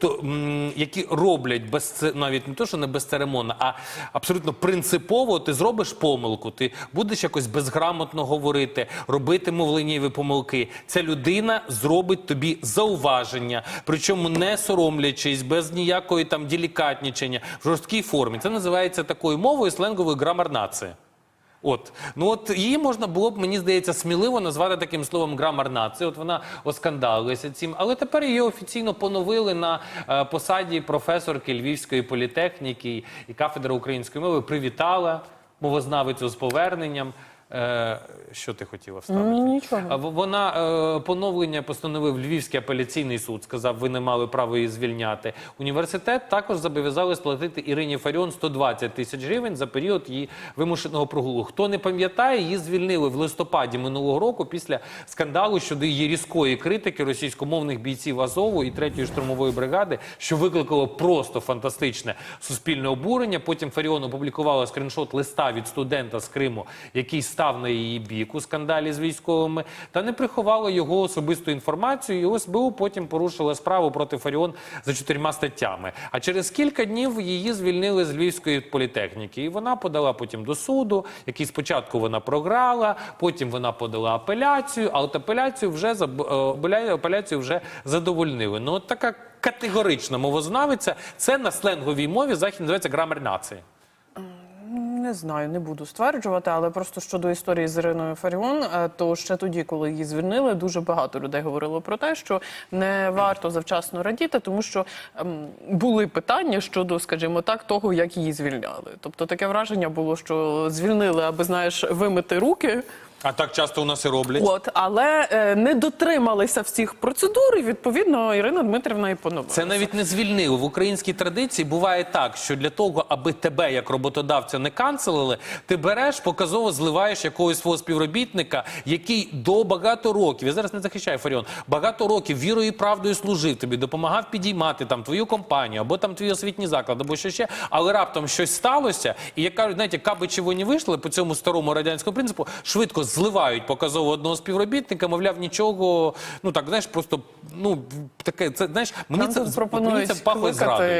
тобто які роблять без навіть не то, що не безцеремонно, а абсолютно принципово. Ти зробиш помилку, ти будеш якось безграмотно говорити, робити мовленнєві помилки. Ця людина зробить тобі зауваження, причому не соромлячись, без ніякої там делікатнічення в жорсткій формі. Це називається такою мовою сленговою грамар нації. От ну от її можна було б, мені здається, сміливо назвати таким словом грамар. От вона оскандалилася цим, але тепер її офіційно поновили на е, посаді професорки Львівської політехніки і кафедри української мови. Привітала мовознавицю з поверненням. Е, що ти хотіла вставити? Нічого. А Вона е, поновлення постановив Львівський апеляційний суд. Сказав, ви не мали права її звільняти. Університет також зобов'язали сплатити Ірині Фаріон 120 тисяч гривень за період її вимушеного прогулу. Хто не пам'ятає, її звільнили в листопаді минулого року після скандалу щодо її різкої критики російськомовних бійців Азову і 3-ї штурмової бригади, що викликало просто фантастичне суспільне обурення. Потім Фаріон опублікувала скріншот листа від студента з Криму, який став на її бік у скандалі з військовими, та не приховала його особисту інформацію. І ОСБУ потім порушила справу проти Фаріон за чотирма статтями. А через кілька днів її звільнили з Львівської політехніки. І вона подала потім до суду, який спочатку вона програла, потім вона подала апеляцію, а от апеляцію вже е, апеля- апеляцію вже задовольнили. Ну от така категорична мовознавиця. Це на сленговій мові захід називається грамер нації. Не знаю, не буду стверджувати, але просто щодо історії з Іриною Фаріон, е, то ще тоді, коли її звільнили, дуже багато людей говорило про те, що не варто завчасно радіти, тому що ем, були питання щодо, скажімо так, того, як її звільняли. Тобто таке враження було, що звільнили, аби знаєш, вимити руки. А так часто у нас і роблять. От, але е, не дотрималися всіх процедур, і відповідно Ірина Дмитрівна і поновила. Це навіть не звільнили. В українській традиції буває так, що для того, аби тебе як роботодавця не канцелили, ти береш, показово зливаєш якогось свого співробітника, який до багато років, я зараз не захищаю Фаріон, багато років вірою і правдою служив тобі, допомагав підіймати там твою компанію або там твій освітній заклад, або що ще, але раптом щось сталося, і як кажуть, знаєте, каби чи вони вийшли по цьому старому радянському принципу, швидко зливають показово одного співробітника, мовляв, нічого, ну так знаєш, просто ну таке, це знаєш, мені Нам це пропонують мені це пахло зрадою.